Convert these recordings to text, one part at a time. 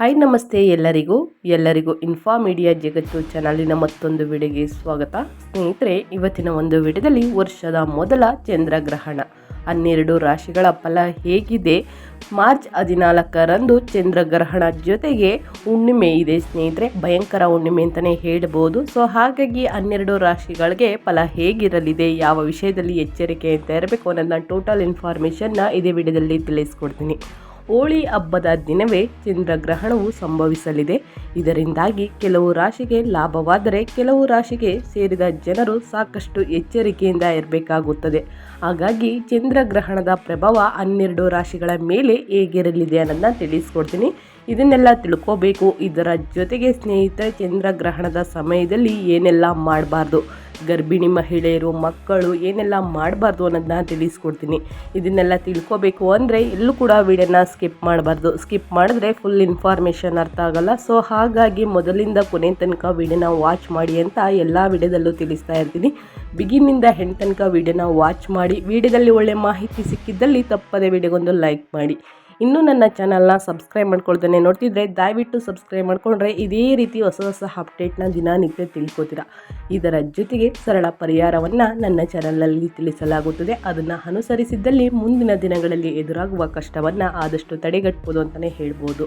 Hi ನಮಸ್ತೆ ಎಲ್ಲರಿಗೂ. ಎಲ್ಲರಿಗೂ ಇನ್ಫಾ ಮೀಡಿಯಾ ಜಗತ್ತು ಚಾನಲಿನ ಮತ್ತೊಂದು ವಿಡಿಯೋಗೆ ಸ್ವಾಗತ. ಸ್ನೇಹಿತರೆ, ಇವತ್ತಿನ ಒಂದು ವಿಡಿಯೋದಲ್ಲಿ ವರ್ಷದ ಮೊದಲ ಚಂದ್ರಗ್ರಹಣ ಹನ್ನೆರಡು ರಾಶಿಗಳ ಫಲ ಹೇಗಿದೆ? ಮಾರ್ಚ್ ಹದಿನಾಲ್ಕರಂದು ಚಂದ್ರಗ್ರಹಣ ಜೊತೆಗೆ ಹುಣ್ಣಿಮೆ ಇದೆ ಸ್ನೇಹಿತರೆ. ಭಯಂಕರ ಹುಣ್ಣಿಮೆ ಅಂತಲೇ ಹೇಳ್ಬೋದು. ಸೊ ಹಾಗಾಗಿ ಹನ್ನೆರಡು ರಾಶಿಗಳಿಗೆ ಫಲ ಹೇಗಿರಲಿದೆ? ಯಾವ ವಿಷಯದಲ್ಲಿ ಎಚ್ಚರಿಕೆ ಅಂತ ಇರಬೇಕು ಅನ್ನೋದನ್ನ ಟೋಟಲ್ ಇನ್ಫಾರ್ಮೇಷನ್ನ ಇದೇ ವಿಡಿಯೋದಲ್ಲಿ ತಿಳಿಸ್ಕೊಡ್ತೀನಿ. ಹೋಳಿ ಹಬ್ಬದ ದಿನವೇ ಚಂದ್ರಗ್ರಹಣವು ಸಂಭವಿಸಲಿದೆ. ಇದರಿಂದಾಗಿ ಕೆಲವು ರಾಶಿಗೆ ಲಾಭವಾದರೆ ಕೆಲವು ರಾಶಿಗೆ ಸೇರಿದ ಜನರು ಸಾಕಷ್ಟು ಎಚ್ಚರಿಕೆಯಿಂದ ಇರಬೇಕಾಗುತ್ತದೆ. ಹಾಗಾಗಿ ಚಂದ್ರಗ್ರಹಣದ ಪ್ರಭಾವ ಹನ್ನೆರಡು ರಾಶಿಗಳ ಮೇಲೆ ಹೇಗಿರಲಿದೆ ಅನ್ನೋದನ್ನ ತಿಳಿಸ್ಕೊಡ್ತೀನಿ. ಇದನ್ನೆಲ್ಲ ತಿಳ್ಕೋಬೇಕು. ಇದರ ಜೊತೆಗೆ ಸ್ನೇಹಿತರೆ ಚಂದ್ರಗ್ರಹಣದ ಸಮಯದಲ್ಲಿ ಏನೆಲ್ಲ ಮಾಡಬಾರ್ದು? ಗರ್ಭಿಣಿ ಮಹಿಳೆಯರು, ಮಕ್ಕಳು ಏನೆಲ್ಲ ಮಾಡಬಾರ್ದು ಅನ್ನೋದನ್ನ ತಿಳಿಸ್ಕೊಡ್ತೀನಿ. ಇದನ್ನೆಲ್ಲ ತಿಳ್ಕೋಬೇಕು ಅಂದರೆ ಎಲ್ಲೂ ಕೂಡ ವಿಡಿಯೋನ ಸ್ಕಿಪ್ ಮಾಡಬಾರ್ದು. ಸ್ಕಿಪ್ ಮಾಡಿದ್ರೆ ಫುಲ್ ಇನ್ಫಾರ್ಮೇಷನ್ ಅರ್ಥ ಆಗಲ್ಲ. ಸೊ ಹಾಗಾಗಿ ಮೊದಲಿಂದ ಕೊನೆ ತನಕ ವಿಡಿಯೋನ ವಾಚ್ ಮಾಡಿ ಅಂತ ಎಲ್ಲ ವಿಡಿಯೋದಲ್ಲೂ ತಿಳಿಸ್ತಾ ಇರ್ತೀನಿ. ಬಿಗಿನಿಂದ ಹೆಣ್ ತನಕ ವಿಡಿಯೋನ ವಾಚ್ ಮಾಡಿ, ವಿಡಿಯೋದಲ್ಲಿ ಒಳ್ಳೆ ಮಾಹಿತಿ ಸಿಕ್ಕಿದ್ದಲ್ಲಿ ತಪ್ಪದೆ ವಿಡಿಯೋಗೊಂದು ಲೈಕ್ ಮಾಡಿ. ಇನ್ನೂ ನನ್ನ ಚಾನಲ್ನ ಸಬ್ಸ್ಕ್ರೈಬ್ ಮಾಡ್ಕೊಳ್ತಾನೆ ನೋಡ್ತಿದ್ರೆ ದಯವಿಟ್ಟು ಸಬ್ಸ್ಕ್ರೈಬ್ ಮಾಡ್ಕೊಂಡ್ರೆ ಇದೇ ರೀತಿ ಹೊಸ ಹೊಸ ಅಪ್ಡೇಟ್ನ ದಿನನಿತ್ಯ ತಿಳ್ಕೊತೀರಾ. ಇದರ ಜೊತೆಗೆ ಸರಳ ಪರಿಹಾರವನ್ನು ನನ್ನ ಚಾನಲ್ನಲ್ಲಿ ತಿಳಿಸಲಾಗುತ್ತದೆ. ಅದನ್ನು ಅನುಸರಿಸಿದ್ದಲ್ಲಿ ಮುಂದಿನ ದಿನಗಳಲ್ಲಿ ಎದುರಾಗುವ ಕಷ್ಟವನ್ನು ಆದಷ್ಟು ತಡೆಗಟ್ಬೋದು ಅಂತಲೇ ಹೇಳ್ಬೋದು.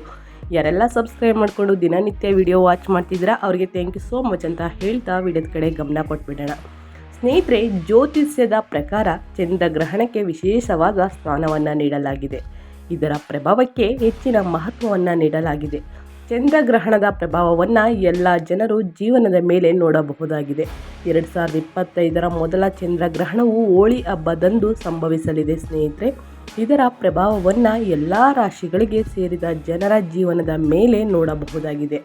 ಯಾರೆಲ್ಲ ಸಬ್ಸ್ಕ್ರೈಬ್ ಮಾಡಿಕೊಂಡು ದಿನನಿತ್ಯ ವಿಡಿಯೋ ವಾಚ್ ಮಾಡ್ತಿದ್ದೀರಾ, ಅವರಿಗೆ ಥ್ಯಾಂಕ್ ಯು ಸೋ ಮಚ್ ಅಂತ ಹೇಳ್ತಾ ವಿಡಿಯೋದ ಕಡೆ ಗಮನ ಕೊಟ್ಬಿಡೋಣ. ಸ್ನೇಹಿತರೆ, ಜ್ಯೋತಿಷ್ಯದ ಪ್ರಕಾರ ಚಂದ್ರಗ್ರಹಣಕ್ಕೆ ವಿಶೇಷವಾದ ಸ್ಥಾನವನ್ನು ನೀಡಲಾಗಿದೆ. ಇದರ ಪ್ರಭಾವಕ್ಕೆ ಹೆಚ್ಚಿನ ಮಹತ್ವವನ್ನು ನೀಡಲಾಗಿದೆ. ಚಂದ್ರಗ್ರಹಣದ ಪ್ರಭಾವವನ್ನು ಎಲ್ಲ ಜನರು ಜೀವನದ ಮೇಲೆ ನೋಡಬಹುದಾಗಿದೆ. ಎರಡು ಸಾವಿರದ ಇಪ್ಪತ್ತೈದರ ಮೊದಲ ಚಂದ್ರಗ್ರಹಣವು ಹೋಳಿ ಹಬ್ಬದಂದು ಸಂಭವಿಸಲಿದೆ ಸ್ನೇಹಿತರೆ. ಇದರ ಪ್ರಭಾವವನ್ನು ಎಲ್ಲ ರಾಶಿಗಳಿಗೆ ಸೇರಿದ ಜನರ ಜೀವನದ ಮೇಲೆ ನೋಡಬಹುದಾಗಿದೆ.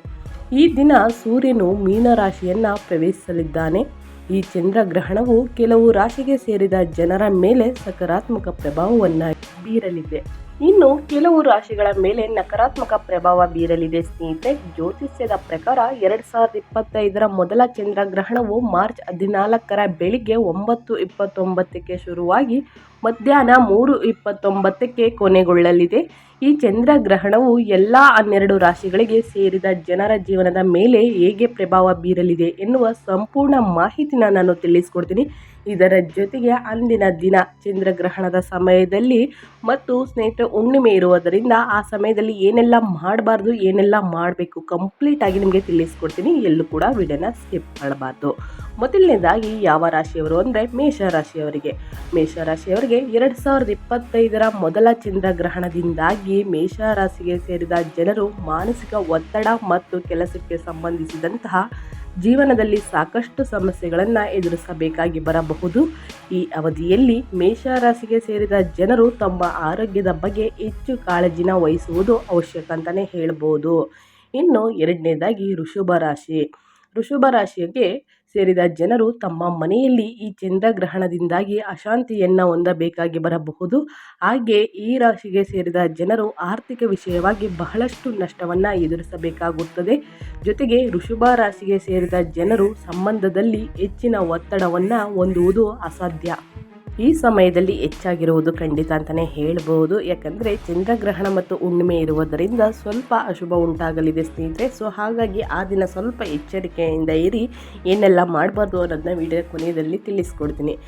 ಈ ದಿನ ಸೂರ್ಯನು ಮೀನರಾಶಿಯನ್ನು ಪ್ರವೇಶಿಸಲಿದ್ದಾನೆ. ಈ ಚಂದ್ರಗ್ರಹಣವು ಕೆಲವು ರಾಶಿಗೆ ಸೇರಿದ ಜನರ ಮೇಲೆ ಸಕಾರಾತ್ಮಕ ಪ್ರಭಾವವನ್ನು ಬೀರಲಿದೆ. ಇನ್ನು ಕೆಲವು ರಾಶಿಗಳ ಮೇಲೆ ನಕಾರಾತ್ಮಕ ಪ್ರಭಾವ ಬೀರಲಿದೆ, ಸ್ನೇಹಿತರೆ. ಜ್ಯೋತಿಷ್ಯದ ಪ್ರಕಾರ ಎರಡ್ ಸಾವಿರದ ಇಪ್ಪತ್ತೈದರ ಮೊದಲ ಚಂದ್ರಗ್ರಹಣವು ಮಾರ್ಚ್ ಹದಿನಾಲ್ಕರ ಬೆಳಿಗ್ಗೆ ಒಂಬತ್ತು ಇಪ್ಪತ್ತೊಂಬತ್ತಕ್ಕೆ ಶುರುವಾಗಿ ಮಧ್ಯಾಹ್ನ ಮೂರು ಇಪ್ಪತ್ತೊಂಬತ್ತಕ್ಕೆ ಕೊನೆಗೊಳ್ಳಲಿದೆ. ಈ ಚಂದ್ರಗ್ರಹಣವು ಎಲ್ಲ ಹನ್ನೆರಡು ರಾಶಿಗಳಿಗೆ ಸೇರಿದ ಜನರ ಜೀವನದ ಮೇಲೆ ಹೇಗೆ ಪ್ರಭಾವ ಬೀರಲಿದೆ ಎನ್ನುವ ಸಂಪೂರ್ಣ ಮಾಹಿತಿನ ನಾನು ತಿಳಿಸ್ಕೊಡ್ತೀನಿ. ಇದರ ಜೊತೆಗೆ ಅಂದಿನ ದಿನ ಚಂದ್ರಗ್ರಹಣದ ಸಮಯದಲ್ಲಿ ಮತ್ತು ಸ್ನೇಹಿತರೆ, ಹುಣ್ಣಿಮೆ ಇರುವುದರಿಂದ ಆ ಸಮಯದಲ್ಲಿ ಏನೆಲ್ಲ ಮಾಡಬಾರ್ದು, ಏನೆಲ್ಲ ಮಾಡಬೇಕು ಕಂಪ್ಲೀಟಾಗಿ ನಿಮಗೆ ತಿಳಿಸ್ಕೊಡ್ತೀನಿ. ಎಲ್ಲೂ ಕೂಡ ವಿಡಿಯೋನ ಸ್ಕಿಪ್ ಮಾಡಬಾರ್ದು. ಮೊದಲನೇದಾಗಿ ಯಾವ ರಾಶಿಯವರು ಅಂದರೆ ಮೇಷರಾಶಿಯವರಿಗೆ. ಮೇಷರಾಶಿಯವರಿಗೆ ಎರಡು ಸಾವಿರದ ಇಪ್ಪತ್ತೈದರ ಮೊದಲ ಚಂದ್ರಗ್ರಹಣದಿಂದಾಗಿ ಮೇಷರಾಶಿಗೆ ಸೇರಿದ ಜನರು ಮಾನಸಿಕ ಒತ್ತಡ ಮತ್ತು ಕೆಲಸಕ್ಕೆ ಸಂಬಂಧಿಸಿದಂತಹ ಜೀವನದಲ್ಲಿ ಸಾಕಷ್ಟು ಸಮಸ್ಯೆಗಳನ್ನು ಎದುರಿಸಬೇಕಾಗಿ ಬರಬಹುದು. ಈ ಅವಧಿಯಲ್ಲಿ ಮೇಷರಾಶಿಗೆ ಸೇರಿದ ಜನರು ತಮ್ಮ ಆರೋಗ್ಯದ ಬಗ್ಗೆ ಹೆಚ್ಚು ಕಾಳಜಿನ ವಹಿಸುವುದು ಅವಶ್ಯಕ ಅಂತಲೇ ಹೇಳ್ಬೋದು. ಇನ್ನು ಎರಡನೇದಾಗಿ ಋಷಭ ರಾಶಿ. ಋಷಭ ರಾಶಿಗೆ ಸೇರಿದ ಜನರು ತಮ್ಮ ಮನೆಯಲ್ಲಿ ಈ ಚಂದ್ರಗ್ರಹಣದಿಂದಾಗಿ ಅಶಾಂತಿಯನ್ನು ಹೊಂದಬೇಕಾಗಿ ಬರಬಹುದು. ಹಾಗೆ ಈ ರಾಶಿಗೆ ಸೇರಿದ ಜನರು ಆರ್ಥಿಕ ವಿಷಯವಾಗಿ ಬಹಳಷ್ಟು ನಷ್ಟವನ್ನು ಎದುರಿಸಬೇಕಾಗುತ್ತದೆ. ಜೊತೆಗೆ ಋಷಭ ರಾಶಿಗೆ ಸೇರಿದ ಜನರು ಸಂಬಂಧದಲ್ಲಿ ಹೆಚ್ಚಿನ ಒತ್ತಡವನ್ನು ಹೊಂದುವುದು ಅಸಾಧ್ಯ. ಈ ಸಮಯದಲ್ಲಿ ಹೆಚ್ಚಾಗಿರುವುದು ಖಂಡಿತ ಅಂತಲೇ ಹೇಳ್ಬೋದು. ಯಾಕಂದರೆ ಚಂದ್ರಗ್ರಹಣ ಮತ್ತು ಹುಣ್ಣಿಮೆ ಇರುವುದರಿಂದ ಸ್ವಲ್ಪ ಅಶುಭ ಉಂಟಾಗಲಿದೆ ಸ್ನೇಹಿತರೆ. ಸೊ ಹಾಗಾಗಿ ಆ ದಿನ ಸ್ವಲ್ಪ ಎಚ್ಚರಿಕೆಯಿಂದ ಇರಿ. ಏನೆಲ್ಲ ಮಾಡಬಾರ್ದು ಅನ್ನೋದನ್ನ ವಿಡಿಯೋ ಕೊನೆಯಲ್ಲಿ ತಿಳಿಸ್ಕೊಡ್ತೀನಿ.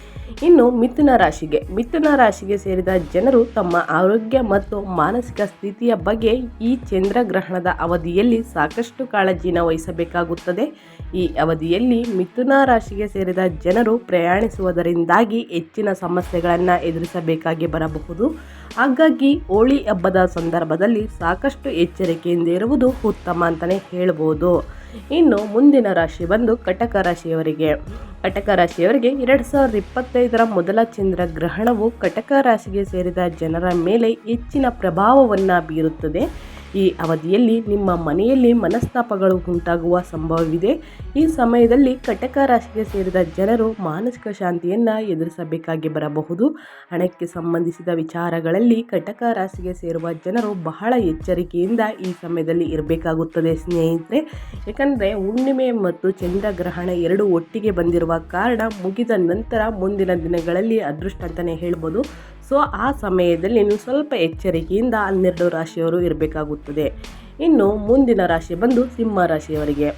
ಇನ್ನು ಮಿಥುನ ರಾಶಿಗೆ. ಮಿಥುನ ರಾಶಿಗೆ ಸೇರಿದ ಜನರು ತಮ್ಮ ಆರೋಗ್ಯ ಮತ್ತು ಮಾನಸಿಕ ಸ್ಥಿತಿಯ ಬಗ್ಗೆ ಈ ಚಂದ್ರಗ್ರಹಣದ ಅವಧಿಯಲ್ಲಿ ಸಾಕಷ್ಟು ಕಾಳಜಿನ ವಹಿಸಬೇಕಾಗುತ್ತದೆ. ಈ ಅವಧಿಯಲ್ಲಿ ಮಿಥುನ ರಾಶಿಗೆ ಸೇರಿದ ಜನರು ಪ್ರಯಾಣಿಸುವುದರಿಂದಾಗಿ ಹೆಚ್ಚಿನ ಸಮಸ್ಯೆಗಳನ್ನು ಎದುರಿಸಬೇಕಾಗಿ ಬರಬಹುದು. ಹಾಗಾಗಿ ಹೋಳಿ ಹಬ್ಬದ ಸಂದರ್ಭದಲ್ಲಿ ಸಾಕಷ್ಟು ಎಚ್ಚರಿಕೆಯಿಂದ ಇರುವುದು ಉತ್ತಮ ಅಂತಲೇ ಹೇಳ್ಬೋದು. ಇನ್ನು ಮುಂದಿನ ರಾಶಿ ಬಂದು ಕಟಕ ರಾಶಿಯವರಿಗೆ. ಕಟಕ ರಾಶಿಯವರಿಗೆ ಎರಡು ಸಾವಿರದ ಇಪ್ಪತ್ತೈದರ ಮೊದಲ ಚಂದ್ರಗ್ರಹಣವು ಕಟಕ ರಾಶಿಗೆ ಸೇರಿದ ಜನರ ಮೇಲೆ ಹೆಚ್ಚಿನ ಪ್ರಭಾವವನ್ನು ಬೀರುತ್ತದೆ. ಈ ಅವಧಿಯಲ್ಲಿ ನಿಮ್ಮ ಮನೆಯಲ್ಲಿ ಮನಸ್ತಾಪಗಳು ಉಂಟಾಗುವ ಸಂಭವವಿದೆ. ಈ ಸಮಯದಲ್ಲಿ ಕಟಕ ರಾಶಿಗೆ ಸೇರಿದ ಜನರು ಮಾನಸಿಕ ಶಾಂತಿಯನ್ನು ಎದುರಿಸಬೇಕಾಗಿ ಬರಬಹುದು. ಹಣಕ್ಕೆ ಸಂಬಂಧಿಸಿದ ವಿಚಾರಗಳಲ್ಲಿ ಕಟಕ ರಾಶಿಗೆ ಸೇರುವ ಜನರು ಬಹಳ ಎಚ್ಚರಿಕೆಯಿಂದ ಈ ಸಮಯದಲ್ಲಿ ಇರಬೇಕಾಗುತ್ತದೆ ಸ್ನೇಹಿತರೆ. ಏಕೆಂದರೆ ಹುಣ್ಣಿಮೆ ಮತ್ತು ಚಂದ್ರಗ್ರಹಣ ಎರಡು ಒಟ್ಟಿಗೆ ಬಂದಿರುವ ಕಾರಣ ಮುಗಿದ ನಂತರ ಮುಂದಿನ ದಿನಗಳಲ್ಲಿ ಅದೃಷ್ಟ ಅಂತಲೇ ಹೇಳ್ಬೋದು. ಸೊ ಆ ಸಮಯದಲ್ಲಿ ನೀವು ಸ್ವಲ್ಪ ಎಚ್ಚರಿಕೆಯಿಂದ ಹನ್ನೆರಡು ರಾಶಿಯವರು ಇರಬೇಕಾಗುತ್ತದೆ. ಇನ್ನು ಮುಂದಿನ ರಾಶಿ ಬಂದು ಸಿಂಹ ರಾಶಿಯವರಿಗೆ.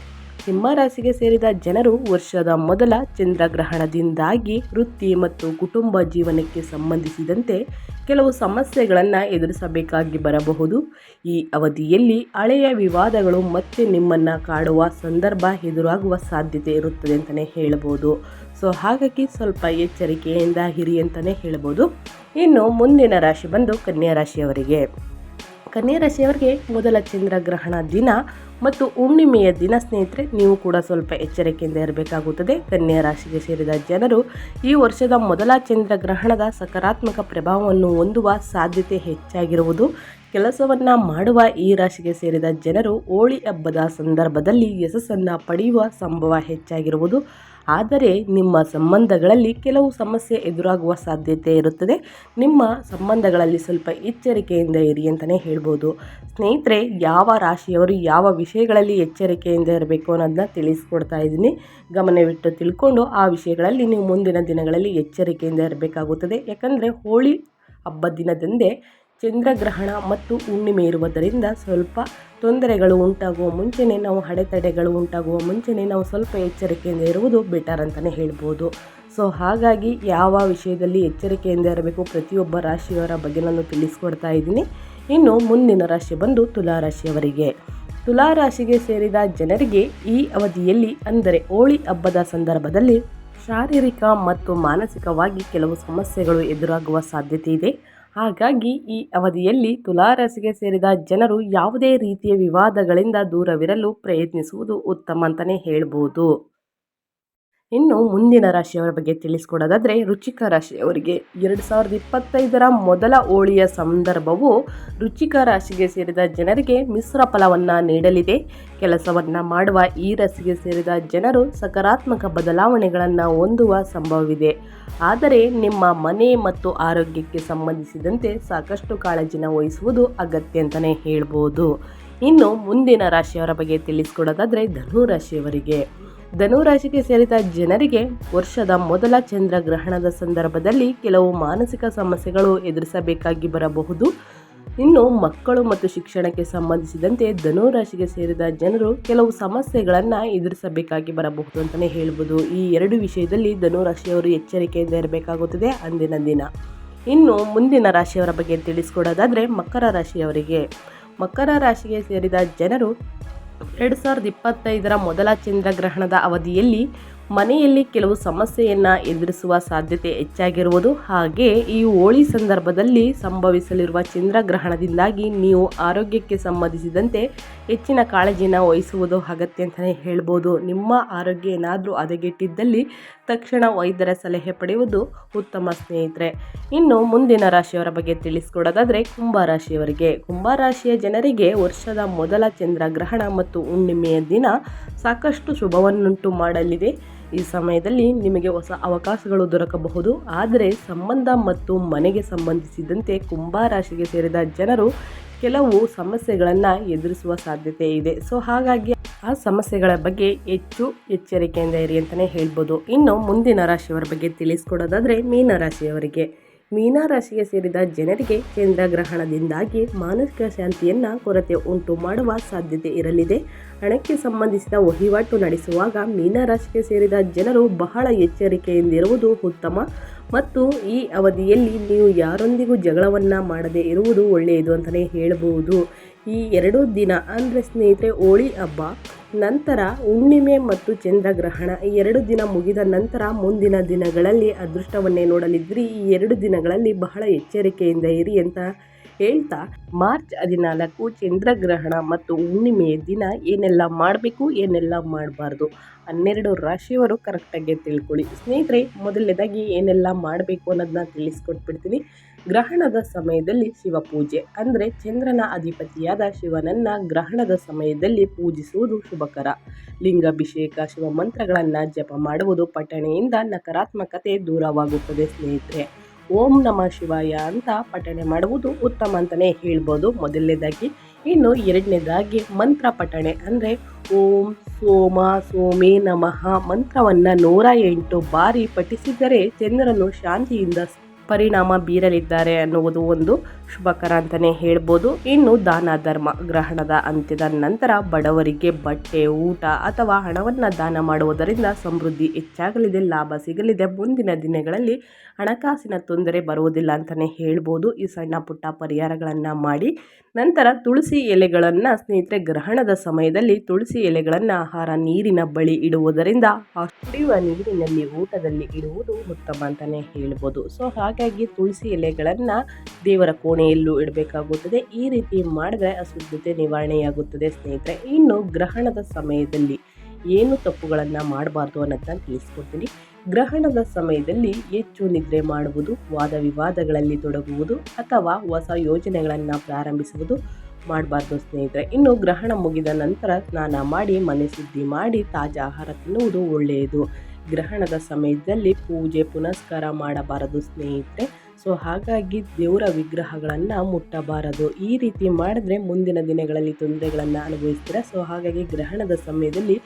ಸಿಂಹ ರಾಶಿಗೆ ಸೇರಿದ ಜನರು ವರ್ಷದ ಮೊದಲ ಚಂದ್ರಗ್ರಹಣದಿಂದಾಗಿ ವೃತ್ತಿ ಮತ್ತು ಕುಟುಂಬ ಜೀವನಕ್ಕೆ ಸಂಬಂಧಿಸಿದಂತೆ ಕೆಲವು ಸಮಸ್ಯೆಗಳನ್ನು ಎದುರಿಸಬೇಕಾಗಿ ಬರಬಹುದು. ಈ ಅವಧಿಯಲ್ಲಿ ಹಳೆಯ ವಿವಾದಗಳು ಮತ್ತೆ ನಿಮ್ಮನ್ನು ಕಾಡುವ ಸಂದರ್ಭ ಎದುರಾಗುವ ಸಾಧ್ಯತೆ ಇರುತ್ತದೆ ಅಂತಲೇ ಹೇಳ್ಬೋದು ಸೊ ಹಾಗಾಗಿ ಸ್ವಲ್ಪ ಎಚ್ಚರಿಕೆಯಿಂದ ಹಿರಿ ಅಂತಲೇ ಹೇಳ್ಬೋದು. ಇನ್ನು ಮುಂದಿನ ರಾಶಿ ಬಂದು ಕನ್ಯಾ ರಾಶಿಯವರಿಗೆ. ಕನ್ಯಾ ರಾಶಿಯವರಿಗೆ ಮೊದಲ ಚಂದ್ರಗ್ರಹಣ ದಿನ ಮತ್ತು ಹುಣ್ಣಿಮೆಯ ದಿನ ಸ್ನೇಹಿತರೆ, ನೀವು ಕೂಡ ಸ್ವಲ್ಪ ಎಚ್ಚರಿಕೆಯಿಂದ ಇರಬೇಕಾಗುತ್ತದೆ. ಕನ್ಯಾ ರಾಶಿಗೆ ಸೇರಿದ ಜನರು ಈ ವರ್ಷದ ಮೊದಲ ಚಂದ್ರಗ್ರಹಣದ ಸಕಾರಾತ್ಮಕ ಪ್ರಭಾವವನ್ನು ಹೊಂದುವ ಸಾಧ್ಯತೆ ಹೆಚ್ಚಾಗಿರುವುದು. ಕೆಲಸವನ್ನು ಮಾಡುವ ಈ ರಾಶಿಗೆ ಸೇರಿದ ಜನರು ಹೋಳಿ ಹಬ್ಬದ ಸಂದರ್ಭದಲ್ಲಿ ಯಶಸ್ಸನ್ನು ಪಡೆಯುವ ಸಂಭವ ಹೆಚ್ಚಾಗಿರುವುದು. ಆದರೆ ನಿಮ್ಮ ಸಂಬಂಧಗಳಲ್ಲಿ ಕೆಲವು ಸಮಸ್ಯೆ ಎದುರಾಗುವ ಸಾಧ್ಯತೆ ಇರುತ್ತದೆ. ನಿಮ್ಮ ಸಂಬಂಧಗಳಲ್ಲಿ ಸ್ವಲ್ಪ ಎಚ್ಚರಿಕೆಯಿಂದ ಇರಿ ಅಂತಲೇ ಹೇಳ್ಬೋದು. ಸ್ನೇಹಿತರೆ, ಯಾವ ರಾಶಿಯವರು ಯಾವ ವಿಷಯಗಳಲ್ಲಿ ಎಚ್ಚರಿಕೆಯಿಂದ ಇರಬೇಕು ಅನ್ನೋದನ್ನ ತಿಳಿಸ್ಕೊಡ್ತಾ ಇದ್ದೀನಿ. ಗಮನವಿಟ್ಟು ತಿಳ್ಕೊಂಡು ಆ ವಿಷಯಗಳಲ್ಲಿ ನೀವು ಮುಂದಿನ ದಿನಗಳಲ್ಲಿ ಎಚ್ಚರಿಕೆಯಿಂದ ಇರಬೇಕಾಗುತ್ತದೆ. ಯಾಕಂದರೆ ಹೋಳಿ ಹಬ್ಬದ ದಿನದಂದೇ ಚಂದ್ರಗ್ರಹಣ ಮತ್ತು ಹುಣ್ಣಿಮೆ ಇರುವುದರಿಂದ ಸ್ವಲ್ಪ ತೊಂದರೆಗಳು ಉಂಟಾಗುವ ಮುಂಚೆನೇ ನಾವು ಅಡೆತಡೆಗಳು ಉಂಟಾಗುವ ಮುಂಚೆನೇ ನಾವು ಸ್ವಲ್ಪ ಎಚ್ಚರಿಕೆಯಿಂದ ಇರುವುದು ಬೆಟರ್ ಅಂತಲೇ ಹೇಳ್ಬೋದು. ಸೊ, ಹಾಗಾಗಿ ಯಾವ ವಿಷಯದಲ್ಲಿ ಎಚ್ಚರಿಕೆಯಿಂದ ಇರಬೇಕು ಪ್ರತಿಯೊಬ್ಬ ರಾಶಿಯವರ ಬಗ್ಗೆ ನಾನು ತಿಳಿಸ್ಕೊಡ್ತಾ ಇದ್ದೀನಿ. ಇನ್ನು ಮುಂದಿನ ರಾಶಿ ಬಂದು ತುಲಾ ರಾಶಿಯವರಿಗೆ. ತುಲಾ ರಾಶಿಗೆ ಸೇರಿದ ಜನರಿಗೆ ಈ ಅವಧಿಯಲ್ಲಿ ಅಂದರೆ ಹೋಳಿ ಹಬ್ಬದ ಸಂದರ್ಭದಲ್ಲಿ ಶಾರೀರಿಕ ಮತ್ತು ಮಾನಸಿಕವಾಗಿ ಕೆಲವು ಸಮಸ್ಯೆಗಳು ಎದುರಾಗುವ ಸಾಧ್ಯತೆ ಇದೆ. ಹಾಗಾಗಿ ಈ ಅವಧಿಯಲ್ಲಿ ತುಲಾರಾಶಿಗೆ ಸೇರಿದ ಜನರು ಯಾವುದೇ ರೀತಿಯ ವಿವಾದಗಳಿಂದ ದೂರವಿರಲು ಪ್ರಯತ್ನಿಸುವುದು ಉತ್ತಮ ಅಂತಲೇ ಹೇಳ್ಬೋದು. ಇನ್ನು ಮುಂದಿನ ರಾಶಿಯವರ ಬಗ್ಗೆ ತಿಳಿಸ್ಕೊಡೋದಾದರೆ ರುಚಿಕ ರಾಶಿಯವರಿಗೆ ಎರಡು ಸಾವಿರದ ಇಪ್ಪತ್ತೈದರ ಮೊದಲ ಹೋಳಿಯ ಸಂದರ್ಭವು ರುಚಿಕ ರಾಶಿಗೆ ಸೇರಿದ ಜನರಿಗೆ ಮಿಶ್ರ ಫಲವನ್ನು ನೀಡಲಿದೆ. ಕೆಲಸವನ್ನು ಮಾಡುವ ಈ ರಾಶಿಗೆ ಸೇರಿದ ಜನರು ಸಕಾರಾತ್ಮಕ ಬದಲಾವಣೆಗಳನ್ನು ಹೊಂದುವ ಸಂಭವವಿದೆ. ಆದರೆ ನಿಮ್ಮ ಮನೆ ಮತ್ತು ಆರೋಗ್ಯಕ್ಕೆ ಸಂಬಂಧಿಸಿದಂತೆ ಸಾಕಷ್ಟು ಕಾಳಜಿನ ವಹಿಸುವುದು ಅಗತ್ಯ ಅಂತಲೇ ಹೇಳ್ಬೋದು. ಇನ್ನು ಮುಂದಿನ ರಾಶಿಯವರ ಬಗ್ಗೆ ತಿಳಿಸ್ಕೊಡೋದಾದರೆ ಧನು ರಾಶಿಯವರಿಗೆ. ಧನುರಾಶಿಗೆ ಸೇರಿದ ಜನರಿಗೆ ವರ್ಷದ ಮೊದಲ ಚಂದ್ರಗ್ರಹಣದ ಸಂದರ್ಭದಲ್ಲಿ ಕೆಲವು ಮಾನಸಿಕ ಸಮಸ್ಯೆಗಳು ಎದುರಿಸಬೇಕಾಗಿ ಬರಬಹುದು. ಇನ್ನು ಮಕ್ಕಳು ಮತ್ತು ಶಿಕ್ಷಣಕ್ಕೆ ಸಂಬಂಧಿಸಿದಂತೆ ಧನುರಾಶಿಗೆ ಸೇರಿದ ಜನರು ಕೆಲವು ಸಮಸ್ಯೆಗಳನ್ನು ಎದುರಿಸಬೇಕಾಗಿ ಬರಬಹುದು ಅಂತಲೇ ಹೇಳ್ಬೋದು. ಈ ಎರಡು ವಿಷಯದಲ್ಲಿ ಧನುರಾಶಿಯವರು ಎಚ್ಚರಿಕೆಯಿಂದ ಇರಬೇಕಾಗುತ್ತದೆ ಅಂದಿನ ದಿನ. ಇನ್ನು ಮುಂದಿನ ರಾಶಿಯವರ ಬಗ್ಗೆ ತಿಳಿಸ್ಕೊಡೋದಾದರೆ ಮಕರ ರಾಶಿಯವರಿಗೆ. ಮಕರ ರಾಶಿಗೆ ಸೇರಿದ ಜನರು ಎರಡು ಸಾವಿರದ ಇಪ್ಪತ್ತೈದರ ಮೊದಲ ಚಂದ್ರಗ್ರಹಣದ ಅವಧಿಯಲ್ಲಿ ಮನೆಯಲ್ಲಿ ಕೆಲವು ಸಮಸ್ಯೆಯನ್ನು ಎದುರಿಸುವ ಸಾಧ್ಯತೆ ಹೆಚ್ಚಾಗಿರುವುದು ಹಾಗೆ ಈ ಹೋಳಿ ಸಂದರ್ಭದಲ್ಲಿ ಸಂಭವಿಸಲಿರುವ ಚಂದ್ರಗ್ರಹಣದಿಂದಾಗಿ ನೀವು ಆರೋಗ್ಯಕ್ಕೆ ಸಂಬಂಧಿಸಿದಂತೆ ಹೆಚ್ಚಿನ ಕಾಳಜಿನ ವಹಿಸುವುದು ಅಗತ್ಯ ಅಂತಲೇ ಹೇಳ್ಬೋದು. ನಿಮ್ಮ ಆರೋಗ್ಯ ಏನಾದರೂ ಹದಗೆಟ್ಟಿದ್ದಲ್ಲಿ ತಕ್ಷಣ ವೈದ್ಯರ ಸಲಹೆ ಪಡೆಯುವುದು ಉತ್ತಮ ಸ್ನೇಹಿತರೆ. ಇನ್ನು ಮುಂದಿನ ರಾಶಿಯವರ ಬಗ್ಗೆ ತಿಳಿಸ್ಕೊಡೋದಾದರೆ ಕುಂಭರಾಶಿಯವರಿಗೆ ಕುಂಭರಾಶಿಯ ಜನರಿಗೆ ವರ್ಷದ ಮೊದಲ ಚಂದ್ರಗ್ರಹಣ ಮತ್ತು ಹುಣ್ಣಿಮೆಯ ದಿನ ಸಾಕಷ್ಟು ಶುಭವನ್ನುಂಟು ಮಾಡಲಿದೆ. ಈ ಸಮಯದಲ್ಲಿ ನಿಮಗೆ ಹೊಸ ಅವಕಾಶಗಳು ದೊರಕಬಹುದು. ಆದರೆ ಸಂಬಂಧ ಮತ್ತು ಮನೆಗೆ ಸಂಬಂಧಿಸಿದಂತೆ ಕುಂಭರಾಶಿಗೆ ಸೇರಿದ ಜನರು ಕೆಲವು ಸಮಸ್ಯೆಗಳನ್ನು ಎದುರಿಸುವ ಸಾಧ್ಯತೆ ಇದೆ. ಸೊ ಹಾಗಾಗಿ ಆ ಸಮಸ್ಯೆಗಳ ಬಗ್ಗೆ ಹೆಚ್ಚು ಎಚ್ಚರಿಕೆಯಿಂದ ಇರಿ ಅಂತಲೇ ಹೇಳ್ಬೋದು. ಇನ್ನು ಮುಂದಿನ ರಾಶಿಯವರ ಬಗ್ಗೆ ತಿಳಿಸ್ಕೊಡೋದಾದರೆ ಮೀನರಾಶಿಯವರಿಗೆ. ಮೀನರಾಶಿಗೆ ಸೇರಿದ ಜನರಿಗೆ ಚಂದ್ರಗ್ರಹಣದಿಂದಾಗಿ ಮಾನಸಿಕ ಶಾಂತಿಯನ್ನು ಕೊರತೆ ಉಂಟು ಮಾಡುವ ಸಾಧ್ಯತೆ ಇರಲಿದೆ. ಹಣಕ್ಕೆ ಸಂಬಂಧಿಸಿದ ವಹಿವಾಟು ನಡೆಸುವಾಗ ಮೀನರಾಶಿಗೆ ಸೇರಿದ ಜನರು ಬಹಳ ಎಚ್ಚರಿಕೆಯಿಂದಿರುವುದು ಉತ್ತಮ ಮತ್ತು ಈ ಅವಧಿಯಲ್ಲಿ ನೀವು ಯಾರೊಂದಿಗೂ ಜಗಳವನ್ನು ಮಾಡದೇ ಇರುವುದು ಒಳ್ಳೆಯದು ಅಂತಲೇ ಹೇಳಬಹುದು. ಈ ಎರಡು ದಿನ ಅಂದರೆ ಸ್ನೇಹಿತರೆ ಹೋಳಿ ಹಬ್ಬ, ನಂತರ ಹುಣ್ಣಿಮೆ ಮತ್ತು ಚಂದ್ರಗ್ರಹಣ. ಈ ಎರಡು ದಿನ ಮುಗಿದ ನಂತರ ಮುಂದಿನ ದಿನಗಳಲ್ಲಿ ಅದೃಷ್ಟವನ್ನೇ ನೋಡಲಿದ್ರಿ ಈ ಎರಡು ದಿನಗಳಲ್ಲಿ ಬಹಳ ಎಚ್ಚರಿಕೆಯಿಂದ ಇರಿ ಅಂತ ಹೇಳ್ತಾ ಮಾರ್ಚ್ ಹದಿನಾಲ್ಕು ಚಂದ್ರಗ್ರಹಣ ಮತ್ತು ಹುಣ್ಣಿಮೆಯ ದಿನ ಏನೆಲ್ಲ ಮಾಡಬೇಕು, ಏನೆಲ್ಲ ಮಾಡಬಾರ್ದು ಹನ್ನೆರಡು ರಾಶಿಯವರು ಕರೆಕ್ಟಾಗಿ ತಿಳ್ಕೊಳ್ಳಿ. ಸ್ನೇಹಿತರೆ, ಮೊದಲನೇದಾಗಿ ಏನೆಲ್ಲ ಮಾಡಬೇಕು ಅನ್ನೋದನ್ನ ತಿಳಿಸ್ಕೊಟ್ಬಿಡ್ತೀನಿ. ಗ್ರಹಣದ ಸಮಯದಲ್ಲಿ ಶಿವಪೂಜೆ, ಅಂದರೆ ಚಂದ್ರನ ಅಧಿಪತಿಯಾದ ಶಿವನನ್ನ ಗ್ರಹಣದ ಸಮಯದಲ್ಲಿ ಪೂಜಿಸುವುದು ಶುಭಕರ. ಲಿಂಗಾಭಿಷೇಕ, ಶಿವ ಮಂತ್ರಗಳನ್ನು ಜಪ ಮಾಡುವುದು ಪಠಣೆಯಿಂದ ನಕಾರಾತ್ಮಕತೆ ದೂರವಾಗುತ್ತದೆ ಸ್ನೇಹಿತರೆ. ಓಂ ನಮ ಶಿವಾಯ ಅಂತ ಪಠಣೆ ಮಾಡುವುದು ಉತ್ತಮ ಅಂತಲೇ ಹೇಳ್ಬೋದು. ಮೊದಲನೇದಾಗಿ, ಇನ್ನು ಎರಡನೇದಾಗಿ ಮಂತ್ರ ಪಠಣೆ, ಅಂದರೆ ಓಂ ಸೋಮ ಸೋಮೇ ನಮಃ ಮಂತ್ರವನ್ನು ನೂರ ಎಂಟು ಬಾರಿ ಪಠಿಸಿದರೆ ಚಂದ್ರನು ಶಾಂತಿಯಿಂದ ಪರಿಣಾಮ ಬೀರಲಿದ್ದಾರೆ ಅನ್ನುವುದು ಒಂದು ಶುಭಕರ ಅಂತಲೇ ಹೇಳ್ಬೋದು. ಇನ್ನು ದಾನ ಧರ್ಮ ಗ್ರಹಣದ ಅಂತ್ಯದ ನಂತರ ಬಡವರಿಗೆ ಬಟ್ಟೆ, ಊಟ ಅಥವಾ ಹಣವನ್ನು ದಾನ ಮಾಡುವುದರಿಂದ ಸಮೃದ್ಧಿ ಹೆಚ್ಚಾಗಲಿದೆ, ಲಾಭ ಸಿಗಲಿದೆ. ಮುಂದಿನ ದಿನಗಳಲ್ಲಿ ಹಣಕಾಸಿನ ತೊಂದರೆ ಬರುವುದಿಲ್ಲ ಅಂತಲೇ ಹೇಳ್ಬೋದು. ಈ ಸಣ್ಣ ಪುಟ್ಟ ಪರಿಹಾರಗಳನ್ನು ಮಾಡಿ ನಂತರ ತುಳಸಿ ಎಲೆಗಳನ್ನು ಸ್ನೇಹಿತರೆ ಗ್ರಹಣದ ಸಮಯದಲ್ಲಿ ತುಳಸಿ ಎಲೆಗಳನ್ನು ಆಹಾರ ನೀರಿನ ಬಳಿ ಇಡುವುದರಿಂದ ಕುಡಿಯುವ ನೀರಿನಲ್ಲಿ ಊಟದಲ್ಲಿ ಇಡುವುದು ಉತ್ತಮ ಅಂತಲೇ ಹೇಳ್ಬೋದು. ಸೊ ಹಾಗಾಗಿ ತುಳಸಿ ಎಲೆಗಳನ್ನು ದೇವರ ಕೋಣೆಯಲ್ಲೂ ಇಡಬೇಕಾಗುತ್ತದೆ. ಈ ರೀತಿ ಮಾಡಿದ್ರೆ ಅಶುದ್ಧತೆ ನಿವಾರಣೆಯಾಗುತ್ತದೆ ಸ್ನೇಹಿತರೆ. ಇನ್ನು ಗ್ರಹಣದ ಸಮಯದಲ್ಲಿ ಏನು ತಪ್ಪುಗಳನ್ನು ಮಾಡಬಾರ್ದು ಅನ್ನೋದನ್ನ ತಿಳಿಸ್ಕೊಡ್ತೀನಿ. ಗ್ರಹಣದ ಸಮಯದಲ್ಲಿ ಹೆಚ್ಚು ನಿದ್ರೆ ಮಾಡುವುದು, ವಾದ ವಿವಾದಗಳಲ್ಲಿ ತೊಡಗುವುದು ಅಥವಾ ಹೊಸ ಯೋಜನೆಗಳನ್ನು ಪ್ರಾರಂಭಿಸುವುದು ಮಾಡಬಾರ್ದು ಸ್ನೇಹಿತರೆ. ಇನ್ನು ಗ್ರಹಣ ಮುಗಿದ ನಂತರ ಸ್ನಾನ ಮಾಡಿ, ಮನೆ ಶುದ್ಧಿ ಮಾಡಿ, ತಾಜಾ ಆಹಾರ ತಿನ್ನುವುದು ಒಳ್ಳೆಯದು. ಗ್ರಹಣದ ಸಮಯದಲ್ಲಿ ಪೂಜೆ, ಪುನಸ್ಕಾರ ಮಾಡಬಾರದು ಸ್ನೇಹಿತರೆ. ಸೊ ಹಾಗಾಗಿ ದೇವರ ವಿಗ್ರಹಗಳನ್ನು ಮುಟ್ಟಬಾರದು. ಈ ರೀತಿ ಮಾಡಿದ್ರೆ ಮುಂದಿನ ದಿನಗಳಲ್ಲಿ ತೊಂದರೆಗಳನ್ನು ಅನುಭವಿಸ್ತೀರ? ಸೊ ಹಾಗಾಗಿ ಗ್ರಹಣದ ಸಮಯದಲ್ಲಿ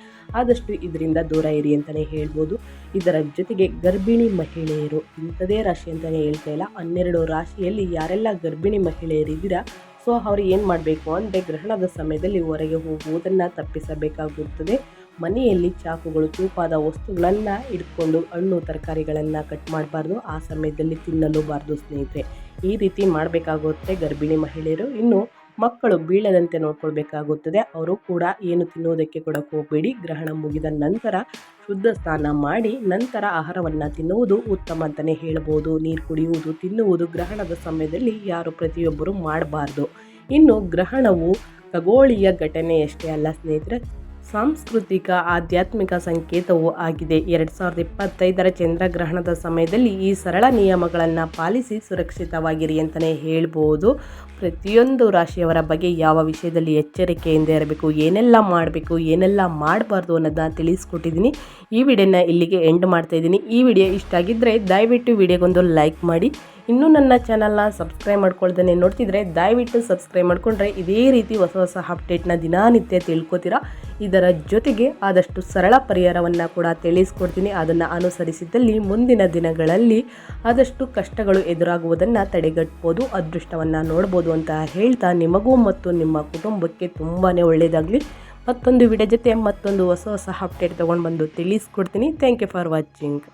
ಆದಷ್ಟು ಇದರಿಂದ ದೂರ ಇರಿ ಅಂತಲೇ ಹೇಳ್ಬೋದು. ಇದರ ಜೊತೆಗೆ ಗರ್ಭಿಣಿ ಮಹಿಳೆಯರು ಇಂಥದೇ ರಾಶಿ ಅಂತಲೇ ಹೇಳ್ತಾ ಇಲ್ಲ. ಹನ್ನೆರಡು ರಾಶಿಯಲ್ಲಿ ಯಾರೆಲ್ಲ ಗರ್ಭಿಣಿ ಮಹಿಳೆಯರಿದ್ದೀರಾ ಸೊ ಅವರು ಏನು ಮಾಡಬೇಕು ಅಂದರೆ ಗ್ರಹಣದ ಸಮಯದಲ್ಲಿ ಹೊರಗೆ ಹೋಗುವುದನ್ನು ತಪ್ಪಿಸಬೇಕಾಗುತ್ತದೆ. ಮನೆಯಲ್ಲಿ ಚಾಕುಗಳು ಚೂಪಾದ ವಸ್ತುಗಳನ್ನು ಇಟ್ಕೊಂಡು ಹಣ್ಣು, ತರಕಾರಿಗಳನ್ನು ಕಟ್ ಮಾಡಬಾರ್ದು. ಆ ಸಮಯದಲ್ಲಿ ತಿನ್ನಲೂಬಾರ್ದು ಸ್ನೇಹಿತರೆ. ಈ ರೀತಿ ಮಾಡಬೇಕಾಗುತ್ತೆ ಗರ್ಭಿಣಿ ಮಹಿಳೆಯರು. ಇನ್ನು ಮಕ್ಕಳು ಬೀಳದಂತೆ ನೋಡ್ಕೊಳ್ಬೇಕಾಗುತ್ತದೆ. ಅವರು ಕೂಡ ಏನು ತಿನ್ನುವುದಕ್ಕೆ ಕೊಡಕ್ಕೆ ಹೋಗಬೇಡಿ. ಗ್ರಹಣ ಮುಗಿದ ನಂತರ ಶುದ್ಧ ಸ್ನಾನ ಮಾಡಿ ನಂತರ ಆಹಾರವನ್ನು ತಿನ್ನುವುದು ಉತ್ತಮ ಅಂತಲೇ ಹೇಳ್ಬೋದು. ನೀರು ಕುಡಿಯುವುದು, ತಿನ್ನುವುದು ಗ್ರಹಣದ ಸಮಯದಲ್ಲಿ ಯಾರು ಪ್ರತಿಯೊಬ್ಬರು ಮಾಡಬಾರ್ದು. ಇನ್ನು ಗ್ರಹಣವು ಖಗೋಳೀಯ ಘಟನೆಯಷ್ಟೇ ಅಲ್ಲ ಸ್ನೇಹಿತರೆ. ಸಾಂಸ್ಕೃತಿಕ ಆಧ್ಯಾತ್ಮಿಕ ಸಂಕೇತವೂ ಆಗಿದೆ. ಎರಡು ಸಾವಿರದ ಇಪ್ಪತ್ತೈದರ ಚಂದ್ರಗ್ರಹಣದ ಸಮಯದಲ್ಲಿ ಈ ಸರಳ ನಿಯಮಗಳನ್ನು ಪಾಲಿಸಿ ಸುರಕ್ಷಿತವಾಗಿರಿ ಅಂತಲೇ ಹೇಳ್ಬೋದು. ಪ್ರತಿಯೊಂದು ರಾಶಿಯವರ ಬಗ್ಗೆ ಯಾವ ವಿಷಯದಲ್ಲಿ ಎಚ್ಚರಿಕೆಯಿಂದ ಇರಬೇಕು, ಏನೆಲ್ಲ ಮಾಡಬೇಕು, ಏನೆಲ್ಲ ಮಾಡಬಾರ್ದು ಅನ್ನೋದನ್ನ ತಿಳಿಸ್ಕೊಟ್ಟಿದ್ದೀನಿ. ಈ ವಿಡಿಯೋನ ಇಲ್ಲಿಗೆ ಎಂಡ್ ಮಾಡ್ತಾ ಇದ್ದೀನಿ. ಈ ವಿಡಿಯೋ ಇಷ್ಟ ಆಗಿದ್ದರೆ ದಯವಿಟ್ಟು ವಿಡಿಯೋಗೊಂದು ಲೈಕ್ ಮಾಡಿ. ಇನ್ನೂ ನನ್ನ ಚಾನಲ್ನ ಸಬ್ಸ್ಕ್ರೈಬ್ ಮಾಡ್ಕೊಳ್ದೇ ನೋಡ್ತಿದ್ರೆ ದಯವಿಟ್ಟು ಸಬ್ಸ್ಕ್ರೈಬ್ ಮಾಡಿಕೊಂಡ್ರೆ ಇದೇ ರೀತಿ ಹೊಸ ಹೊಸ ಅಪ್ಡೇಟ್ನ ದಿನನಿತ್ಯ ತಿಳ್ಕೊತೀರಾ. ಇದರ ಜೊತೆಗೆ ಆದಷ್ಟು ಸರಳ ಪರಿಹಾರವನ್ನು ಕೂಡ ತಿಳಿಸ್ಕೊಡ್ತೀನಿ. ಅದನ್ನು ಅನುಸರಿಸಿದ್ದಲ್ಲಿ ಮುಂದಿನ ದಿನಗಳಲ್ಲಿ ಆದಷ್ಟು ಕಷ್ಟಗಳು ಎದುರಾಗುವುದನ್ನು ತಡೆಗಟ್ಬೋದು, ಅದೃಷ್ಟವನ್ನು ನೋಡ್ಬೋದು ಅಂತ ಹೇಳ್ತಾ ನಿಮಗೂ ಮತ್ತು ನಿಮ್ಮ ಕುಟುಂಬಕ್ಕೆ ತುಂಬಾ ಒಳ್ಳೆಯದಾಗಲಿ ಮತ್ತೊಂದು ವಿಡಿಯೋ ಜೊತೆ ಮತ್ತೊಂದು ಹೊಸ ಹೊಸ ಅಪ್ಡೇಟ್ ತೊಗೊಂಡು ಬಂದು ತಿಳಿಸ್ಕೊಡ್ತೀನಿ. Thank you for watching